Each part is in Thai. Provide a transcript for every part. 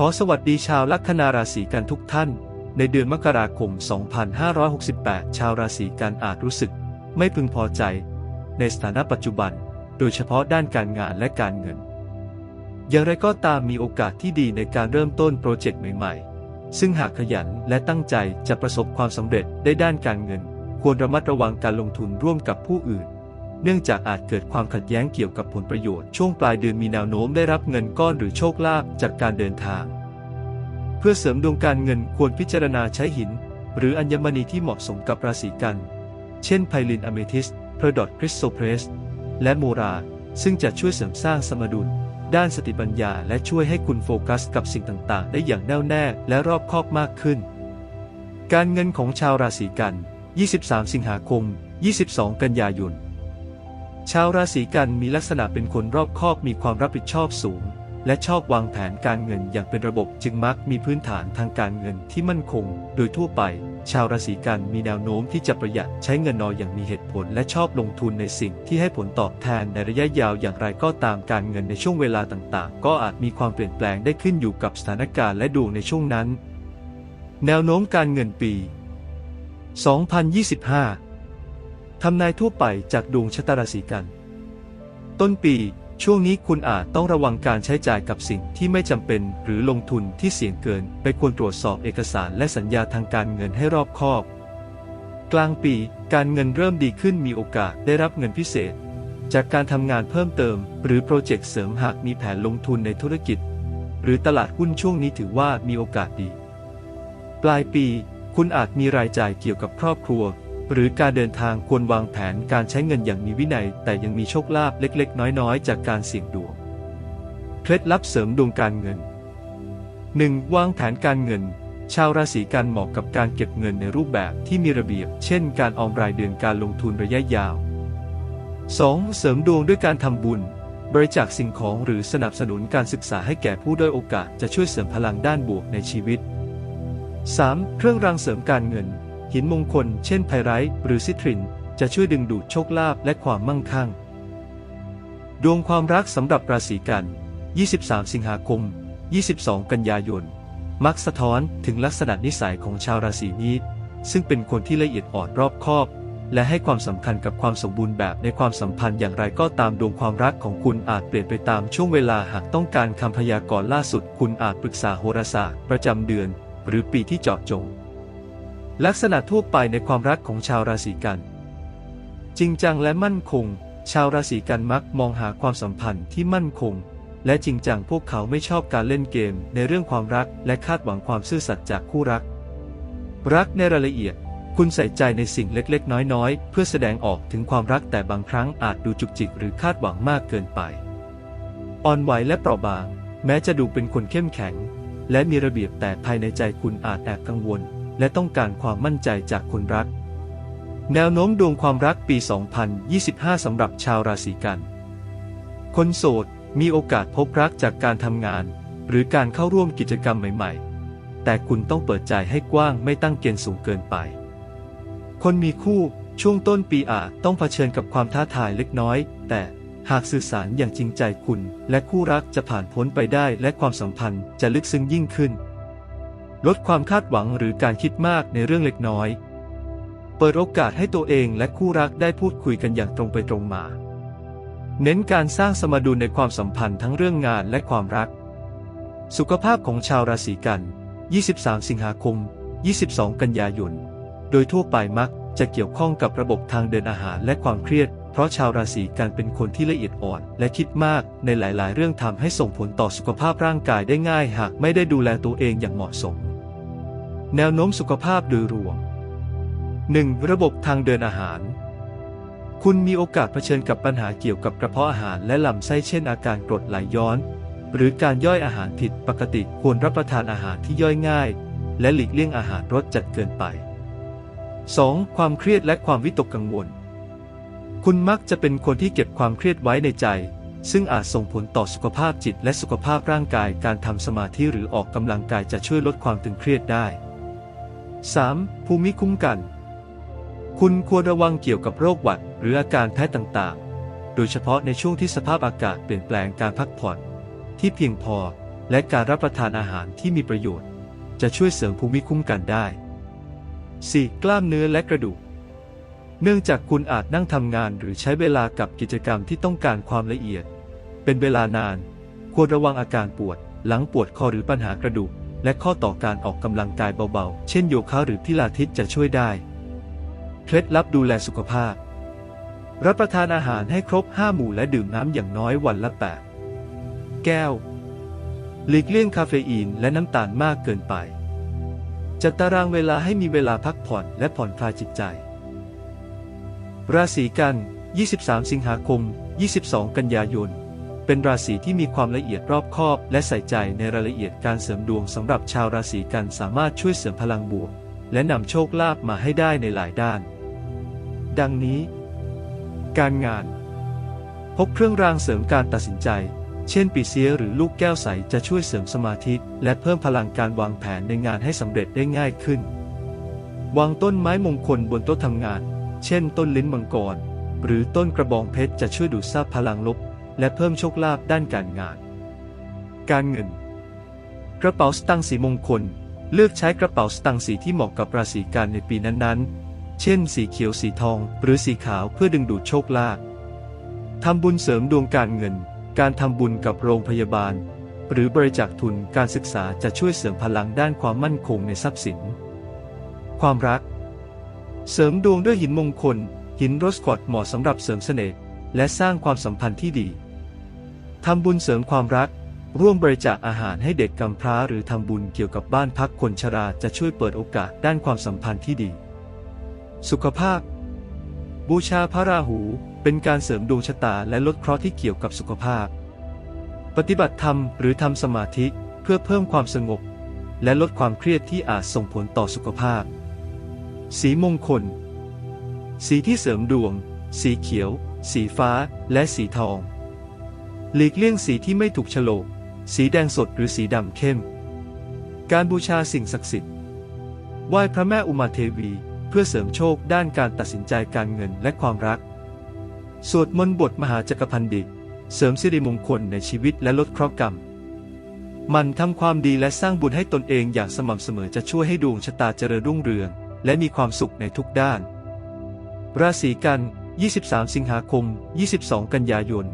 ขอสวัสดีชาวลัคนาราศีกันทุกท่าน ในเดือนมกราคม 2568 ชาวราศีกันอาจรู้สึก ไม่พึงพอใจ ในสถานะปัจจุบัน โดยเฉพาะด้านการงานและการเงิน อย่างไรก็ตามมีโอกาสที่ดีในการเริ่มต้นโปรเจกต์ใหม่ๆ ซึ่งหากขยันและตั้งใจจะประสบความสำเร็จได้ด้านการเงิน ควรระมัดระวังการลงทุนร่วมกับผู้อื่น เนื่องจากอาจเกิดความขัดแย้งเกี่ยวกับผลประโยชน์ช่วงปลายเดือนมีแนวโน้มได้รับเงินก้อนหรือโชคลาภจากการเดินทาง เพื่อเสริมดวงการเงินควรพิจารณาใช้หิน หรืออัญมณีที่เหมาะสมกับราศีกัน เช่นไพลินอเมทิสเพอร์ดอตคริสโซเพรส และโมรา ซึ่งจะช่วยเสริมสร้างสมดุล ด้านสติปัญญา และช่วยให้คุณโฟกัสกับสิ่งต่างๆ ได้อย่างแน่วแน่และรอบคอบมากขึ้น การเงินของชาวราศีกัน 23 สิงหาคม 22 กันยายน ชาวราศีกันมีลักษณะเป็นคนรอบคอบมีความรับผิดชอบสูง และชอบวางแผนการเงินอย่างเป็นระบบจึงมักมีพื้นฐานทางการเงินที่มั่นคง โดยทั่วไป ชาวราศีกันมีแนวโน้มที่จะประหยัดใช้เงินน้อยอย่างมีเหตุผล และชอบลงทุนในสิ่งที่ให้ผลตอบแทนในระยะยาวอย่างไรก็ตามการเงินในช่วงเวลาต่างๆ ก็อาจมีความเปลี่ยนแปลงได้ขึ้นอยู่กับสถานการณ์และดวงในช่วงนั้น แนวโน้มการเงินปี 2025 ทำนายทั่วไปจากดวงชะตาราศีกัน ต้นปี ช่วงนี้คุณอาจต้องระวังการใช้จ่ายกับสิ่งที่ไม่จำเป็นหรือลงทุนที่เสี่ยงเกิน ไปควรตรวจสอบเอกสารและสัญญาทางการเงินให้รอบคอบ กลางปีการเงินเริ่มดีขึ้นมีโอกาสได้รับเงินพิเศษ จากการทำงานเพิ่มเติม หรือโปรเจกต์เสริมหากมีแผนลงทุนในธุรกิจ หรือตลาดหุ้นช่วงนี้ถือว่ามีโอกาสดี ปลายปี คุณอาจมีรายจ่ายเกี่ยวกับครอบครัว หรือการเดินทางควรวางแผนการใช้เงินอย่างมีวินัย แต่ยังมีโชคลาภเล็กๆ น้อยๆ จากการเสี่ยงดวง เคล็ดลับเสริมดวงการเงิน 1. วางแผนการเงิน ชาวราศีกันเหมาะกับการเก็บเงินในรูปแบบที่มีระเบียบ เช่น การออมรายเดือนการลงทุนระยะยาว 2. เสริมดวงด้วยการทำบุญ บริจาคสิ่งของหรือสนับสนุนการศึกษาให้แก่ผู้ด้อยโอกาสจะช่วยเสริมพลังด้านบวกในชีวิต 3. เครื่องรางเสริมการเงิน หินมงคล เช่นไพไรท์หรือซิตริน จะช่วยดึงดูดโชคลาภและความมั่งคั่ง ดวงความรักสำหรับราศีกัน 23 สิงหาคม 22 กันยายน มักสะท้อนถึงลักษณะนิสัยของชาวราศีนี้ ซึ่งเป็นคนที่ละเอียดอ่อนรอบคอบ และให้ความสำคัญกับความสมบูรณ์แบบในความสัมพันธ์อย่างไรก็ตามดวงความรักของคุณอาจเปลี่ยนไปตามช่วงเวลาหากต้องการคำพยากรณ์ล่าสุด คุณอาจปรึกษาโหราศาสตร์ประจำเดือน หรือปีที่เจาะจง ลักษณะทั่วไปในความรักของชาวราศีกัน จริงจังและมั่นคง ชาวราศีกันมักมองหาความสัมพันธ์ที่มั่นคง และจริงจังพวกเขาไม่ชอบการเล่นเกมในเรื่องความรักและคาดหวังความซื่อสัตย์จากคู่รัก รักในรายละเอียด คุณใส่ใจในสิ่งเล็กๆ น้อยๆ เพื่อแสดงออกถึงความรักแต่บางครั้งอาจดูจุกจิกหรือคาดหวังมากเกินไป อ่อนไหวและเปราะบาง แม้จะดูเป็นคนเข้มแข็ง และมีระเบียบแต่ภายในใจคุณอาจแอบกังวล และต้องการความมั่นใจจากคนรัก แนวโน้มดวงความรักปี 2025 สำหรับชาวราศีกัน คนโสดมีโอกาสพบรักจากการทำงาน หรือการเข้าร่วมกิจกรรมใหม่ๆ แต่คุณต้องเปิดใจให้กว้างไม่ตั้งเกณฑ์สูงเกินไป คนมีคู่ช่วงต้นปีอาจต้องเผชิญกับความท้าทายเล็กน้อย แต่หากสื่อสารอย่างจริงใจคุณ และคู่รักจะผ่านพ้นไปได้และความสัมพันธ์จะลึกซึ้งยิ่งขึ้น ลดความคาดหวังหรือการคิดมากในเรื่องเล็กน้อย เปิดโอกาสให้ตัวเองและคู่รักได้พูดคุยกันอย่างตรงไปตรงมา เน้นการสร้างสมดุลในความสัมพันธ์ทั้งเรื่องงานและความรัก สุขภาพของชาวราศีกัน 23 สิงหาคม 22 กันยายน โดยทั่วไปมักจะเกี่ยวข้องกับระบบทางเดินอาหารและความเครียด เพราะชาวราศีกันเป็นคนที่ละเอียดอ่อนและคิดมากในหลาย ๆ เรื่องทำให้ส่งผลต่อสุขภาพร่างกายได้ง่าย หากไม่ได้ดูแลตัวเองอย่างเหมาะสม แนวโน้มสุขภาพโดยรวม 1. ระบบทางเดินอาหาร คุณมีโอกาสเผชิญกับปัญหาเกี่ยวกับกระเพาะอาหารและลำไส้เช่นอาการกรดไหลย้อน หรือการย่อยอาหารผิดปกติควรรับประทานอาหารที่ย่อยง่าย และหลีกเลี่ยงอาหารรสจัดเกินไป 2. ความเครียดและความวิตกกังวล คุณมักจะเป็นคนที่เก็บความเครียดไว้ในใจ ซึ่งอาจส่งผลต่อสุขภาพจิตและสุขภาพร่างกาย การทำสมาธิหรือออกกำลังกายจะช่วยลดความตึงเครียดได้ 3. ภูมิคุ้มกัน คุณควรระวังเกี่ยวกับโรคหวัด หรืออาการแพ้ต่างๆ โดยเฉพาะในช่วงที่สภาพอากาศเปลี่ยนแปลงการพักผ่อน ที่เพียงพอและการรับประทานอาหารที่มีประโยชน์ จะช่วยเสริมภูมิคุ้มกันได้ 4. กล้ามเนื้อและกระดูก เนื่องจากคุณอาจนั่งทำงานหรือใช้เวลากับกิจกรรมที่ต้องการความละเอียด เป็นเวลานาน ควรระวังอาการปวด หลังปวดคอหรือปัญหากระดูก และข้อต่อการออกกำลังกายเบาๆ เช่นโยคะหรือพิลาทิสจะช่วยได้ เคล็ดลับดูแลสุขภาพ รับประทานอาหารให้ครบ 5 หมู่และดื่มน้ำอย่างน้อยวันละ 8 แก้ว หลีกเลี่ยงคาเฟอีนและน้ำตาลมากเกินไป จัดตารางเวลาให้มีเวลาพักผ่อนและผ่อนคลายจิตใจ ราศีกัน 23 สิงหาคม 22 กันยายน เป็นราศีที่มีความละเอียดรอบคอบ และใส่ใจในรายละเอียดการเสริมดวงสำหรับชาวราศีกันสามารถช่วยเสริมพลังบวก และนำโชคลาภมาให้ได้ในหลายด้าน ดังนี้ การงาน พบเครื่องรางเสริมการตัดสินใจ เช่นปีเสียหรือลูกแก้วใสจะช่วยเสริมสมาธิและเพิ่มพลังการวางแผนในงานให้สำเร็จได้ง่ายขึ้น วางต้นไม้มงคลบนโต๊ะทำงาน เช่น ต้นลิ้นมังกรหรือต้นกระบองเพชรจะช่วยดูดซับพลังลบ และเพิ่มโชคลาภด้านการงาน การเงิน กระเป๋าสตางค์สีมงคล เลือกใช้กระเป๋าสตางค์สีที่เหมาะกับราศีกันในปีนั้นๆ เช่น สีเขียวสีทอง หรือสีขาวเพื่อดึงดูดโชคลาภทำบุญเสริมดวงการเงิน การทำบุญกับโรงพยาบาล หรือบริจาคทุนการศึกษาจะช่วยเสริมพลังด้านความมั่นคงในทรัพย์สิน ความรัก เสริมดวงด้วยหินมงคล หินโรสควอตเหมาะสำหรับเสริมเสน่ห์และสร้างความสัมพันธ์ที่ดี ทำบุญเสริมความรัก ร่วมบริจาคอาหารให้เด็กกำพร้า หรือทำบุญเกี่ยวกับบ้านพักคนชราจะช่วยเปิดโอกาสด้านความสัมพันธ์ที่ดี สุขภาพ บูชาพระราหู เป็นการเสริมดวงชะตาและลดเคราะห์ที่เกี่ยวกับสุขภาพ ปฏิบัติธรรมหรือทำสมาธิเพื่อเพิ่มความสงบ และลดความเครียดที่อาจส่งผลต่อสุขภาพ สีมงคล สีที่เสริมดวง สีเขียว สีฟ้า และสีทอง หลีกเลี่ยงสีที่ไม่ถูกโฉลก สีแดงสดหรือสีดำเข้ม การบูชาสิ่งศักดิ์สิทธิ์ ไหว้พระแม่อุมาเทวี เพื่อเสริมโชคด้านการตัดสินใจการเงินและความรัก สวดมนต์บทมหาจักรพันดิเสริมสิริมงคลในชีวิตและลดเคราะห์กรรม มันทำความดีและสร้างบุญให้ตนเองอย่างสม่ำเสมอจะช่วยให้ดวงชะตาเจริญรุ่งเรือง และมีความสุขในทุกด้าน ราศีกัน 23 สิงหาคม 22 กันยายน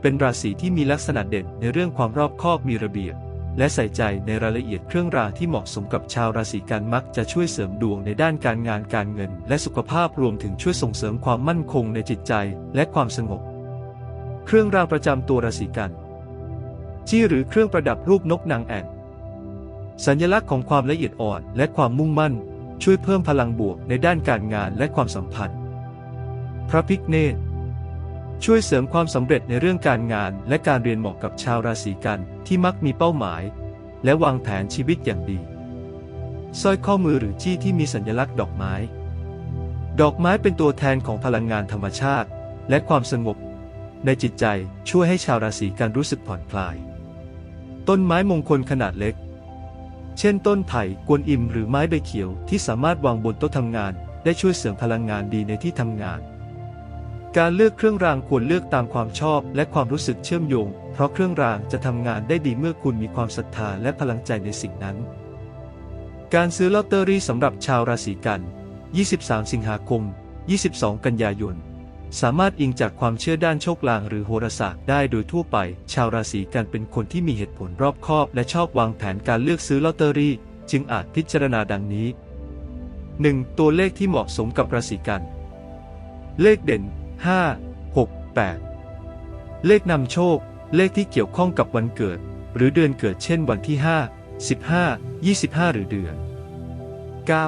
เป็นราศีที่มีลักษณะเด่นในเรื่องความรอบคอบมีระเบียบ และใส่ใจในรายละเอียดเครื่องรางที่เหมาะสมกับชาวราศีกันมักจะช่วยเสริมดวงในด้านการงานการเงิน และสุขภาพรวมถึงช่วยส่งเสริมความมั่นคงในจิตใจและความสงบ เครื่องรางประจำตัวราศีกันจี้หรือเครื่องประดับรูปนกนางแอ่นสัญลักษณ์ของความละเอียดอ่อนและความมุ่งมั่น ช่วยเพิ่มพลังบวกในด้านการงานและความสัมพันธ์ พระพิกเนต ช่วยเสริมความสำเร็จในเรื่องการงานและการเรียนเหมาะกับชาวราศีกันที่มักมีเป้าหมาย และวางแผนชีวิตอย่างดีสร้อยข้อมือหรือจี้ที่มีสัญลักษณ์ดอกไม้ ดอกไม้เป็นตัวแทนของพลังงานธรรมชาติ และความสงบ ในจิตใจช่วยให้ชาวราศีกันรู้สึกผ่อนคลาย ต้นไม้มงคลขนาดเล็ก เช่น ต้นไผ่กวนอิมหรือไม้ใบเขียวที่สามารถวางบนโต๊ะทำงาน ได้ช่วยเสริมพลังงานดีในที่ทำงาน การเลือกเครื่องรางควรเลือกตามความชอบและความรู้สึกเชื่อมโยง เพราะเครื่องรางจะทำงานได้ดีเมื่อคุณมีความศรัทธาและพลังใจในสิ่งนั้น การซื้อลอตเตอรี่สำหรับชาวราศีกัน 23 สิงหาคม 22 กันยายน สามารถอิงจากความเชื่อด้านโชคลางหรือโหราศาสตร์ได้โดยทั่วไป ชาวราศีกันเป็นคนที่มีเหตุผลรอบคอบ และชอบวางแผนการเลือกซื้อลอตเตอรี่ จึงอาจพิจารณาดังนี้ 1. ตัวเลขที่เหมาะสมกับราศีกัน เลขเด่น 5 6 8 เลขนำโชค เลขที่เกี่ยวข้องกับวันเกิด หรือเดือนเกิดเช่นวันที่ 5 15 25 หรือเดือน 9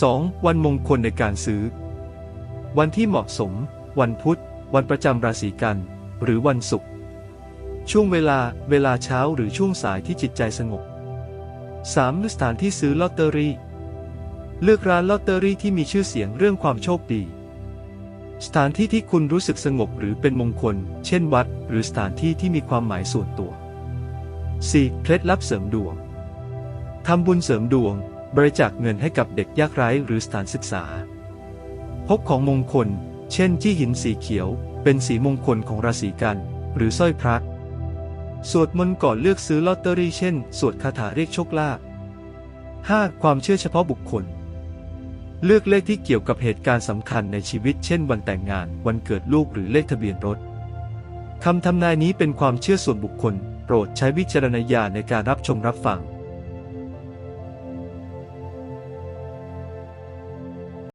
2. วันมงคลในการซื้อ วันที่เหมาะสม วันพุธ วันประจำราศีกัน หรือวันศุกร์ช่วงเวลา เวลาเช้าหรือช่วงสายที่จิตใจสงบ 3. สถานที่ซื้อลอตเตอรี่ เลือกร้านลอตเตอรี่ที่มีชื่อเสียงเรื่องความโชคดี สถานที่ที่คุณรู้สึกสงบหรือเป็นมงคล เช่นวัด หรือสถานที่ที่มีความหมายส่วนตัว 4. เคล็ดลับเสริมดวง ทำบุญเสริมดวง บริจาคเงินให้กับเด็กยากไร้หรือสถานศึกษา พกของมงคล เช่นจี้หินสีเขียว เป็นสีมงคลของราศีกัน หรือสร้อยพระสวดมนต์ก่อนเลือกซื้อลอตเตอรี่เช่น สวดคาถาเรียกโชคลาภ 5. ความเชื่อเฉพาะบุคคล เลือกเลขที่เกี่ยวกับเหตุการณ์สำคัญในชีวิตเช่นวันแต่งงาน วันเกิดลูกหรือเลขทะเบียนรถคำทำนายนี้เป็นความเชื่อส่วนบุคคล โปรดใช้วิจารณญาณในการรับชมรับฟัง